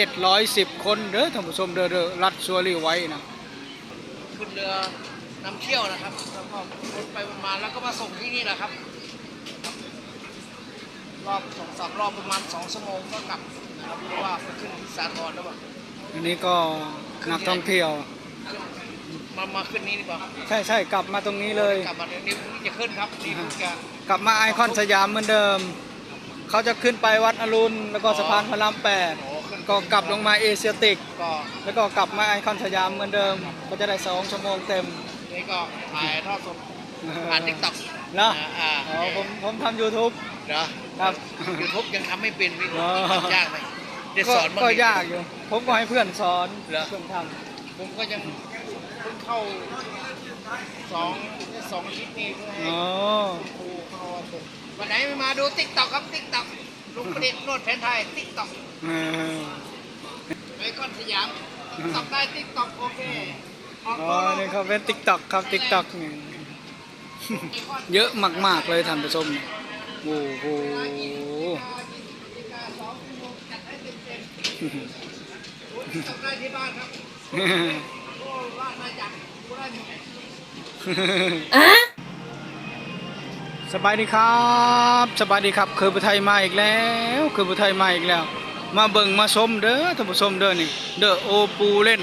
เจ็ดร้อยสิบคนเด้อท่านผู้ชมเด้อเด้อรัดชัวรีไว้นะขึ้นเรือนำเที่ยวนะครับแล้วก็วนไปวนมาแล้วก็มาส่งที่นี่แหละครับรอบสองสามรอบประมาณสองชั่วโมงก็กลับนะครับเพราะว่าไปขึ้นที่สาทรแล้วแบบอันนี้ก็นักท่องเที่ยว มามาขึ้นนี้ดีกว่าใช่ใช่กลับมาตรงนี้เลยกลับมาเดี๋ยวนี้พรุ่งนี้จะขึ้นครับนี่เพิ่งจะกลับมาไอคอนสยามเหมือนเดิม เขาจะขึ้นไปวัดอรุณแล้วก็สะพานพระรามแปดโอ้ขึ้น ก็กลับลงมาเอเชียติก ก็แล้วก็กลับมาไอคอนสยามเหมือนเดิม ก็จะได้สองชั่วโมงเต็ม นี่ก็ถ่ายทอดสดผ่านทิกตอกเนาะอ่าอ๋อผมผมทำ YouTube เดี๋ยวครับ ยูทูบยังทำไม่เป็นพี่อ๋อยากไหมเดี๋ยวก็สอนบ้างก็ดิยากอยู่ ผมก็ให้เพื่อนสอนเหรอ เพื่อนทผมก็ยังเพิ่งเข้าสองสองอาทิตย์นี่เพื่อำให้ อ๋อครูเข้าฝึกวันไหนไม่มาดูติ๊กต็อกครับติ๊กต็อกลุงประดิษฐ์นวดแผนไทยติ๊กต็อกเออ ไอคอนสยามตกต็อกได้ติ๊กต็อกโอเคอ๋อนี่เขาเป็น TikTok ครับ TikTok นี่เยอะมากๆเลยท่านผู้ชมโอ้โหติ๊กต็อกได้ที่บ้านครับโอ้ว่าน่าจะกูได้หมดสบายดีครับ สบายดีครับ คือประไทยมาอีกแล้ว คือประไทยมาอีกแล้ว มาเบิ่งมาชมเด้อท่านผู้ชมเด้อนี่เด้อโอปูเล่น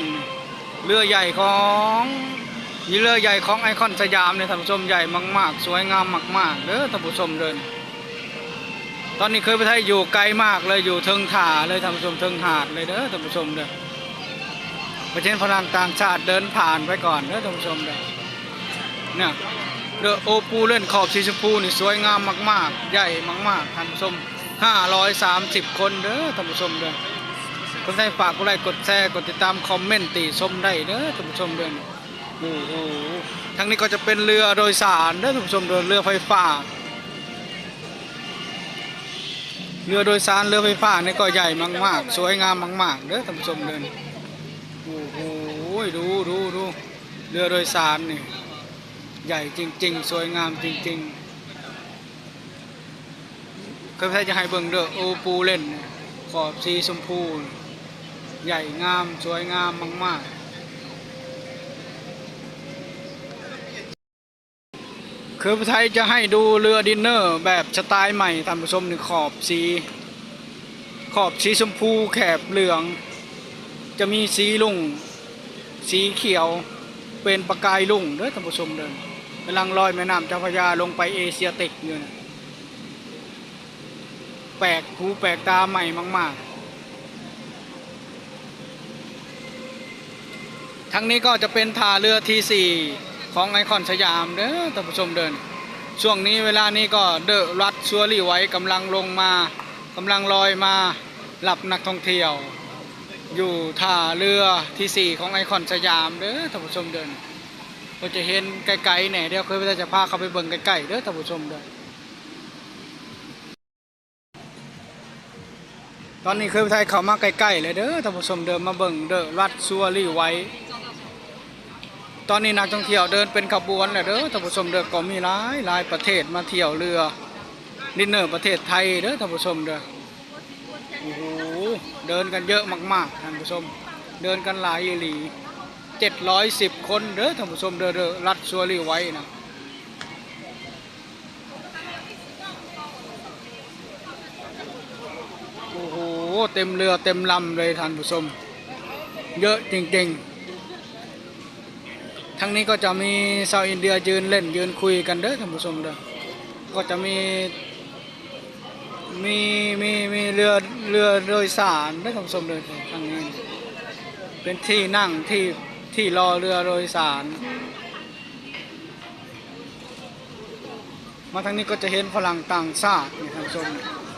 เรือใหญ่ของนี่เรือใหญ่ของไอคอนสยามเนี่ยท่านผู้ชมใหญ่มาก ๆ สวยงามมากๆเด้อท่านผู้ชมเดินตอนนี้เคยไปไทยอยู่ไกลมากเลยอยู่เทิงถาเลยท่านผู้ชมเทิงหาดเลยเด้อท่านผู้ชมเด้อประเทศฝรั่งต่างชาติเดินผ่านไปก่อนเด้อท่านผู้ชมเด้อเนี่ยเดอโอปูเล่นขอบสีชมพูนี่สวยงามมาก ๆ ใหญ่มาก ๆท่านผู้ชม 530 คนเด้อท่านผู้ชมเด้อคนไทยฝากกดไลค์กดแชร์กดติดตามคอมเมนต์ติชมได้เด้อท่านผู้ชมเด้อโอ้โหทั้งนี้ก็จะเป็นเรือโดยสารเด้อท่านผู้ชมเด้อเรือไฟฟ้า เรือโดยสารเรือไฟฟ้านี่ก็ใหญ่มากๆ สวยงามมากๆเด้อท่านผู้ชมเด้อโอ้โหดูดูดูเรือโดยสารนี่ใหญ่จริง ๆ สวยงามจริง ๆ ก็แค่จะให้เบิ่งเด้อโอปูเล่น ขอบสีชมพู ใหญ่งามสวยงามมาก ๆ คือไทยจะให้ดูเรือดินเนอร์แบบสไตล์ใหม่ท่านผู้ชมหนึ่งขอบสี ขอบสีชมพูแขบเหลือง จะมีสีลุ่งสีเขียวเป็นประกายลุ่งเด้อท่านผู้ชมเดินกำลังลอยแม่น้ำเจ้าพระยาลงไปเอเชียติกอยู่นะ แปลกหูแปลกตาใหม่มาก ๆ ทั้งนี้ก็จะเป็นท่าเรือทีสี่ของไอคอนสยามเด้อท่านผู้ชมเดิน ช่วงนี้เวลานี้ก็เดอะรัดชัวรี่ไว้กำลังลงมากำลังลอยมาหลับนักท่องเที่ยว อยู่ท่าเรือที่สี่ของไอคอนสยามเด้อท่านผู้ชมเดินเราจะเห็นไกลๆเนี่ยเดี๋ยวเคยจะพาเขาไปเบิ่งไกลๆเด้อท่านผู้ชมเดิน ตอนนี้เคยไทยเขามาใกล้ๆเลยเด้อท่านผู้ชมเดินมาเบิ่งเด้อรัดซัวรี่ไว้ ตอนนี้นักท่องเที่ยวเดินเป็นขบวนเลยเด้อท่านผู้ชมเด้อก็มีหลายหลายประเทศมาเที่ยวเรือดินเนอร์ประเทศไทยเด้อท่านผู้ชมเด้อโอ้โหเดินกันเยอะมากๆท่านผู้ชม เดินกันหลายอีหลีเจ็ดร้อยสิบคนเด้อท่านผู้ชมเด้อเด้อรัดชัวรี่ไว้นะ โอ้โห เต็มเรือเต็มลำเลยท่านผู้ชม เยอะจริงๆ ทั้งนี้ก็จะมีชาวอินเดียยืนเล่นยืนคุยกันเด้อท่านผู้ชมเด้อก็จะมีมีมีมีเรือเรือโดยสารด้ทำสมเลยทางนี้ เป็นที่นั่งที่ที่รอเรือโดยสารมาทางนี้ก็จะเห็นฝรั่งต่างชาติท่านผู้ชม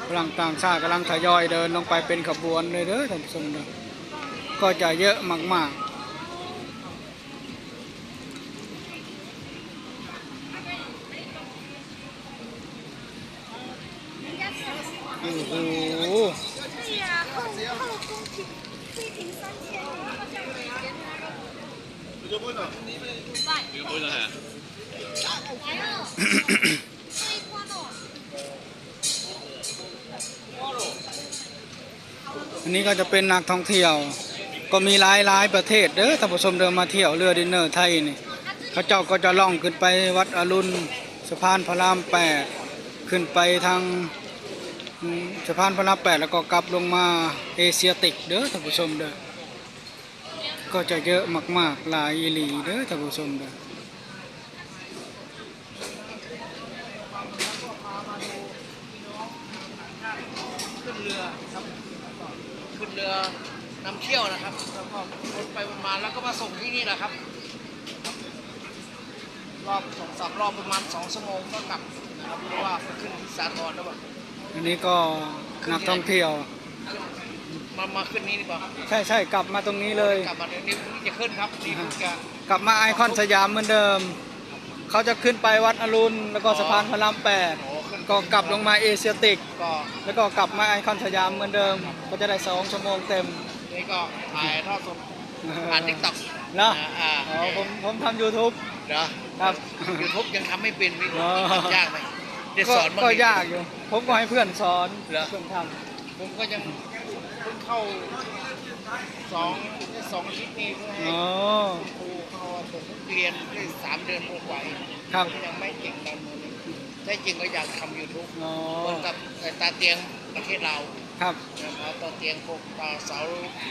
ฝรั่งต่างชาติกำลังทยอยเดินลงไปเป็นขบวนเลยเด้อท่านผู้ชมเด้อก็จะเยอะมากๆโอ้โห อันนี้ก็จะเป็นนักท่องเที่ยว ก็มีหลายหลายประเทศเด้อท่านผู้ชมเดินมาเที่ยวเรือดินเนอร์ไทยนี่เขาเจ้าก็จะล่องขึ้นไปวัดอรุณสะพานพระรามแปดขึ้นไปทางสะพานพระรามแปดแล้วก็กลับลงมาเอเชียติกเด้อท่านผู้ชมเด้อก็จะเยอะมากๆหลายอีหลีเด้อท่านผู้ชมเด้อขึ้นเรือครับ ขึ้นเรือนำเที่ยวนะครับ แล้วก็วนไปวนมาแล้วก็มาส่งที่นี่แหละครับ รอบสองสามรอบประมาณสองชั่วโมงก็กลับนะครับเพราะว่าไปขึ้นที่สาทรแล้วแบบอันนี้ก็นักท่องเที่ยว มามาขึ้นนี่ดีกว่าใช่ใช่กลับมาตรงนี้เลย กลับมาเดี๋ยวนี้พรุ่งนี้จะขึ้นครับนี่เพิ่งจะกลับมาไอคอนสยามเหมือนเดิม เขาจะขึ้นไปวัดอรุณแล้วก็สะพานพระรามแปดโอ้ขึ้น ก็กลับลงมาเอเชียติก ก็แล้วก็กลับมาไอคอนสยามเหมือนเดิม ก็จะได้สองชั่วโมงเต็มนี่ก็ถ่ายทอดสดผ่านทิกต็อกเนาะอ่าอ๋อผมผมทำ YouTube เดี๋ยวครับยูทูบยังทำไม่เป็นพี่อ๋อยากไหมเดี๋ยวก็สอนบ้างก็ดิยากอยู่ ผมก็ให้เพื่อนสอนเหรอเพื่อนทผมก็ยังเพิ่งเข้าสองสองอาทิตย์นี้เพื่อำให้อ๋อครูเขาผมเรียนได้สามเดือนกว่าๆครับยังไม่เก่งตามมือเลย ได้จริงก็อยากทำยูทูบอ๋อเหมือนกับไอ้ตาเตียงประเทศเราครับนะครับตาเตียงพวกปลาเสา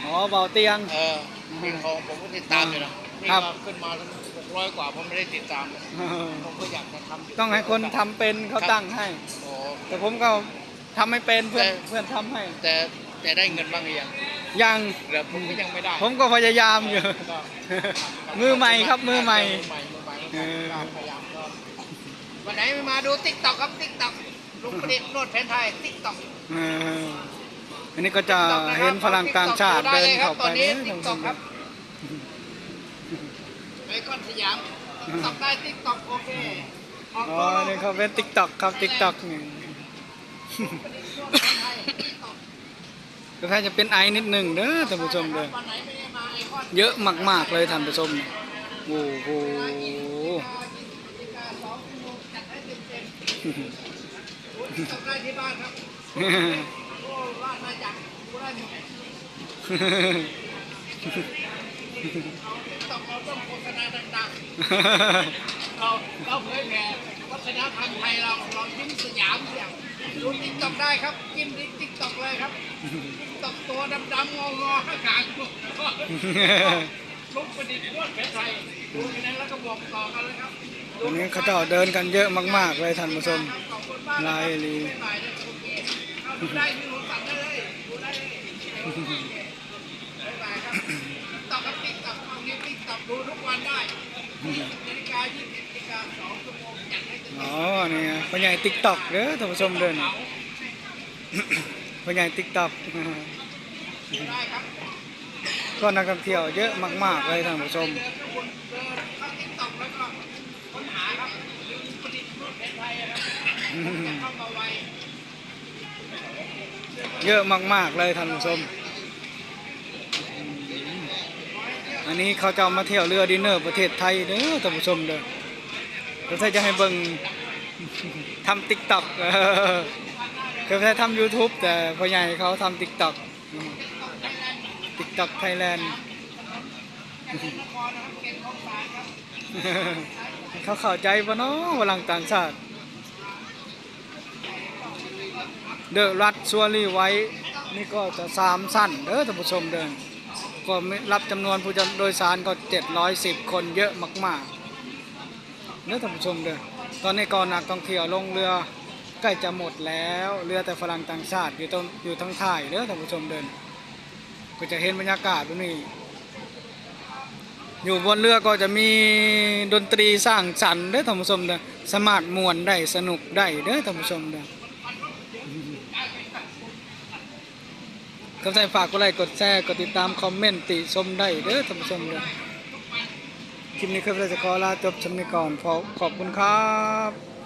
อ๋อเบาเตียง เออมีของผมก็ติดตามอยู่นะนี่ครับก็ขึ้นมาหกร้อยกว่าผมไม่ได้ติดตามเลยผมก็อยากจะทำยู่ต้องให้คนทำเป็นเขาตั้งให้ โอ้ แต่ผมก็ทำไม่เป็นเพื่อนแต่ เพื่อนทำให้แต่แต่ได้เงินบ้างหรือยังยังเดี๋ยวผมก็ยังไม่ได้ผมก็พยายามอยู่ ก็มือใหม่ครับมือใหม่มือใหม่มือใหม่เออก็พยายามก็ วันไหนไม่มาดูติ๊กต็อกครับติ๊กต็อกลุงประดิษฐ์นวดแผนไทยติ๊กต็อกเอออันนี้ก็จะเห็นฝรั่งต่างชาติเดินเข้าไปตอนนี้เยติ๊กต็อกครับไอคอนสยามติ๊กต็อกได้ติ๊กต็อกโอเคออกอ๋อตัวนี่เขาเป็นติ๊กต็อกครับติ๊กต็อกนี่ก็แค่จะเป็นไอนิดหนึ่งเด้อท่านผู้ชมเด้อวันไหนไม่ได้มาไอคอนเยอะมากๆเลยท่านผู้ชมโอ้โห สองชั่วโมงจัดให้เต็มๆติ๊กต็อกได้ที่บ้านครับโอ้ราดมาจากกูได้หมดติ๊กต็อกเราต้องโฆษณาดังๆเราเราเผยแผ่วัฒนธรรมไทยเราเรายิ้มสยามเนี่ยดูติ๊กต็อกได้ครับจิ้มติ๊กต็อกเลยครับติ๊กตอกตัวดำๆงองอๆข้างกลางลุกประดิษฐ์นวดแผนไทยดูกันนั้นแล้วก็บอกต่อกันเลยครับ วันนี้เขาเจ้าเดินกันเยอะมาก ๆ เลยท่านผู้ชมลายลีอ๋อเนี่ยพ่อใหญ่ติ๊กต็อกเด้อท่านผู้ชมเดินพ่อใหญ่ติ๊กต็อกก็นักท่องเที่ยวเยอะมาก ๆ เลยท่านผู้ชม เยอะมาก ๆ เลยท่านผู้ชม อันนี้เขาจะมาเที่ยวเรือดินเนอร์ประเทศไทยเด้อท่านผู้ชมเด้อก็ใช่จะให้เบิ่งทำติ๊กต็อกก็ใช่ทำ YouTube แต่พ่อใหญ่เขาทำติ๊กต็อกติ๊กต็อกไทยแลนด์เขาเข้าใจปะเนาะฝรั่งต่างชาติ เดอะรัดซัวรี่ไว้ นี่ก็จะสามสั้นเด้อท่านผู้ชมเดินก็รับจำนวนผู้โดยสารก็ 710 คนเยอะมากๆเด้อท่านผู้ชมเด้อตอนนี้ก็นักท่องเที่ยวลงเรือใกล้จะหมดแล้วเรือแต่ฝรั่งต่างชาติอยู่ตรงอยู่ทั้งท้ายเด้อท่านผู้ชมเดิน ก็จะเห็นบรรยากาศตรงนี้อยู่บนเรือก็จะมีดนตรีสร้างสรรค์เด้อท่านผู้ชมเด้อสามารถมวนได้สนุกได้เด้อท่านผู้ชมเด้อ ก็ใส่ฝากกดไลค์กดแชร์กดติดตามคอมเมนต์ติชมได้เด้อท่านผู้ชมเด้อคลิปนี้ครับเราจะขอลาจบชมนี้ก่อนขอขอบคุณครับ